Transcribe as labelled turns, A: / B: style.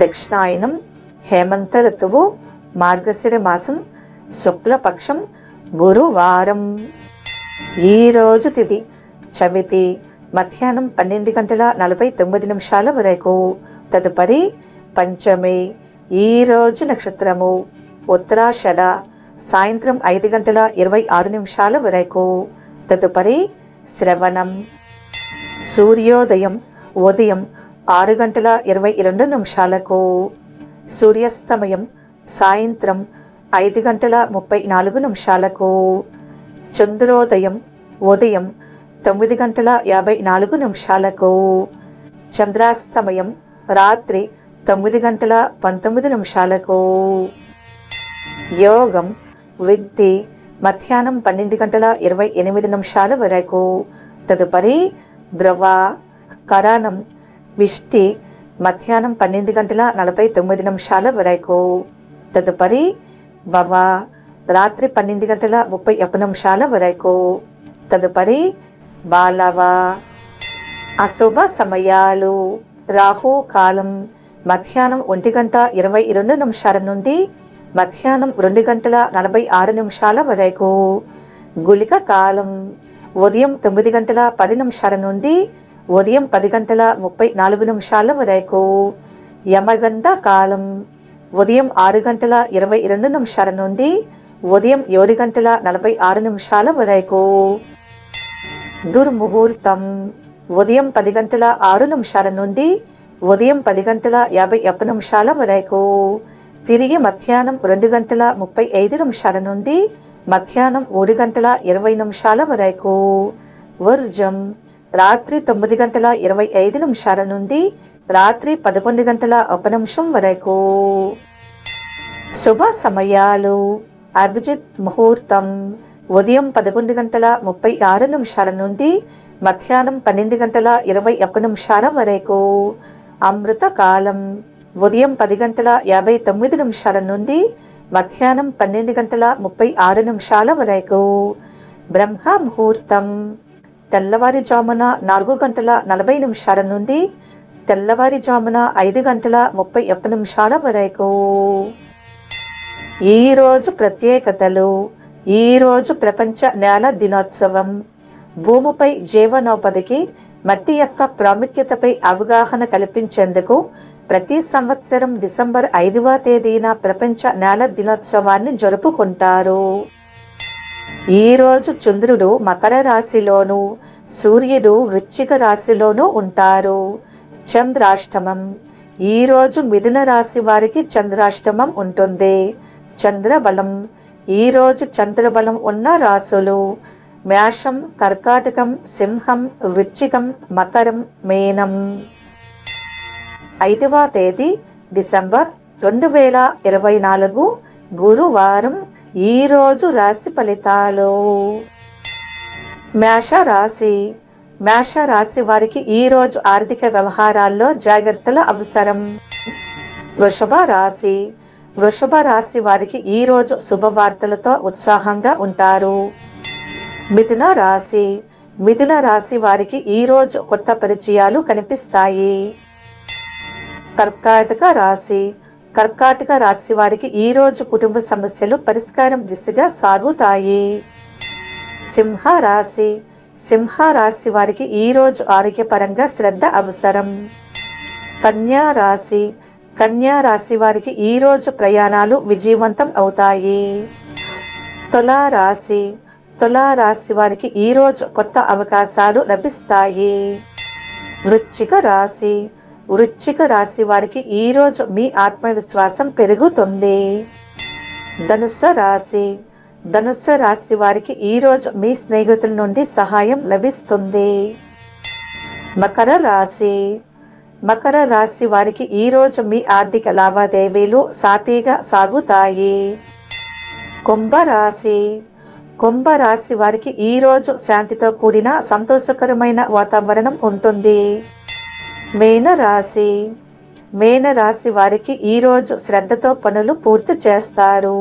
A: దక్షిణాయనం హేమంత ఋతువు మార్గశిర మాసం శుక్లపక్షం గురువారం. ఈరోజు తిథి చవితి మధ్యాహ్నం పన్నెండు గంటల నలభై తొమ్మిది నిమిషాల వరకు. తదుపరి పంచమి ఈరోజు నక్షత్రము ఉత్తరాషడ సాయంత్రం ఐదు గంటల ఇరవై ఆరు నిమిషాల వరకు. తదుపరి శ్రవణం సూర్యోదయం ఉదయం ఆరు గంటల ఇరవై రెండు నిమిషాలకు సూర్యాస్తమయం సాయంత్రం ఐదు గంటల ముప్పై నాలుగు నిమిషాలకు చంద్రోదయం ఉదయం తొమ్మిది గంటల యాభై నాలుగు నిమిషాలకు చంద్రాస్తమయం రాత్రి తొమ్మిది గంటల పంతొమ్మిది నిమిషాలకు యోగం విద్ది మధ్యాహ్నం పన్నెండు గంటల ఇరవై ఎనిమిది నిమిషాల వరకు తదుపరి ద్రవ కరణం విష్టి మధ్యాహ్నం పన్నెండు గంటల నలభై తొమ్మిది నిమిషాల వరకు. తదుపరి భవ రాత్రి పన్నెండు గంటల ముప్పై ఒక్క నిమిషాల వరకు. తదుపరి బాలవ అశుభ సమయాలు. రాహు కాలం మధ్యాహ్నం ఒంటి గంట ఇరవై రెండు నిమిషాల నుండి మధ్యాహ్నం రెండు గంటల నలభై ఆరు నిమిషాల వరకు. గుళిక కాలం ఉదయం తొమ్మిది గంటల పది నిమిషాల నుండి ఉదయం పది గంటల ముప్పై నాలుగు నిమిషాల వరకు. యమగండ కాలం. ఉదయం ఆరు గంటల ఇరవై రెండు నిమిషాల నుండి ఉదయం ఏడు గంటల నలభై ఆరు నిమిషాల వరకు. దుర్ముహూర్తం. ఉదయం పది గంటల ఆరు నిమిషాల నుండి ఉదయం పది గంటల యాభై ఒక్క నిమిషాల వరకు. తిరిగి మధ్యాహ్నం రెండు గంటల ముప్పై ఐదు నిమిషాల నుండి మధ్యాహ్నం మూడు గంటల ఇరవై నిమిషాల వరకు. వర్జం. రాత్రి తొమ్మిది గంటల ఇరవై ఐదు నిమిషాల నుండి రాత్రి పదకొండు గంటల ఒక నిమిషం వరకు. శుభ సమయాలు. అభిజిత్ ముహూర్తం. ఉదయం పదకొండు గంటల ముప్పై ఆరు నిమిషాల నుండి మధ్యాహ్నం పన్నెండు గంటల ఇరవై ఒక్క నిమిషాల వరకు. అమృత కాలం. ఉదయం పది గంటల యాభై తొమ్మిది నిమిషాల నుండి మధ్యాహ్నం పన్నెండు గంటల ముప్పై ఆరు నిమిషాల వరకు. బ్రహ్మ ముహూర్తం. తెల్లవారుజామున నాలుగు గంటల నలభై నిమిషాల నుండి తెల్లవారుజామున ఐదు గంటల ముప్పై ఒక్క నిమిషాల వరకు. ఈరోజు ప్రత్యేకతలు. ఈరోజు ప్రపంచ నేల దినోత్సవం. భూమిపై జీవనోపాధికి మట్టి యొక్క ప్రాముఖ్యతపై అవగాహన కల్పించేందుకు ప్రతి సంవత్సరం డిసెంబర్ ఐదవ తేదీన ప్రపంచ నేల దినోత్సవాన్ని జరుపుకుంటారు. ఈరోజు చంద్రుడు మకర రాశిలోను సూర్యుడు వృశ్చిక రాశిలోనూ ఉంటారు. చంద్రాష్టమం. ఈరోజు మిథున రాశి వారికి చంద్రాష్టమం ఉంటుంది. చంద్రబలం. ఈరోజు చంద్రబలం ఉన్న రాసులు మేషం కర్కాటకం సింహం వృచ్చికం మకరం మేనం. ఐదవ తేదీ డిసెంబర్ రెండు వేల ఇరవై నాలుగు గురువారం ఈరోజు రాశి ఫలితాలు. మేష రాశి. మేష రాశి వారికి ఈరోజు ఆర్థిక వ్యవహారాల్లో జాగ్రత్తలు అవసరం. వృషభ రాశి. వృషభ రాశి వారికి ఈరోజు శుభవార్తలతో ఉత్సాహంగా ఉంటారు. మిథున రాశి. మిథున రాశి వారికి ఈరోజు కొత్త పరిచయాలు కనిపిస్తాయి. కర్కాటక రాశి. కర్కాటక రాశి వారికి ఈరోజు కుటుంబ సమస్యలు పరిష్కారం దిశగా సాగుతాయి. సింహ రాశి సింహ రాశి వారికి ఈరోజు ఆరోగ్యపరంగా శ్రద్ధ అవసరం. కన్యా రాశి కన్యా రాశి వారికి ఈరోజు ప్రయాణాలు విజయవంతం అవుతాయి. తులా రాశి తులా రాశి వారికి ఈరోజు కొత్త అవకాశాలు లభిస్తాయి. వృశ్చిక రాశి. వృశ్చిక రాశి వారికి ఈరోజు మీ ఆత్మవిశ్వాసం పెరుగుతుంది. ధనుస్సు రాశి. ధనుస్సు రాశి వారికి ఈరోజు మీ స్నేహితుల నుండి సహాయం లభిస్తుంది. మకర రాశి. మకర రాశి వారికి ఈరోజు మీ ఆర్థిక లావాదేవీలు సాఫీగా సాగుతాయి. కుంభరాశి కుంభరాశి వారికి ఈరోజు శాంతితో కూడిన సంతోషకరమైన వాతావరణం ఉంటుంది. మేన రాశి మేన రాశి వారికి ఈరోజు శ్రద్ధతో పనులు పూర్తి చేస్తారు.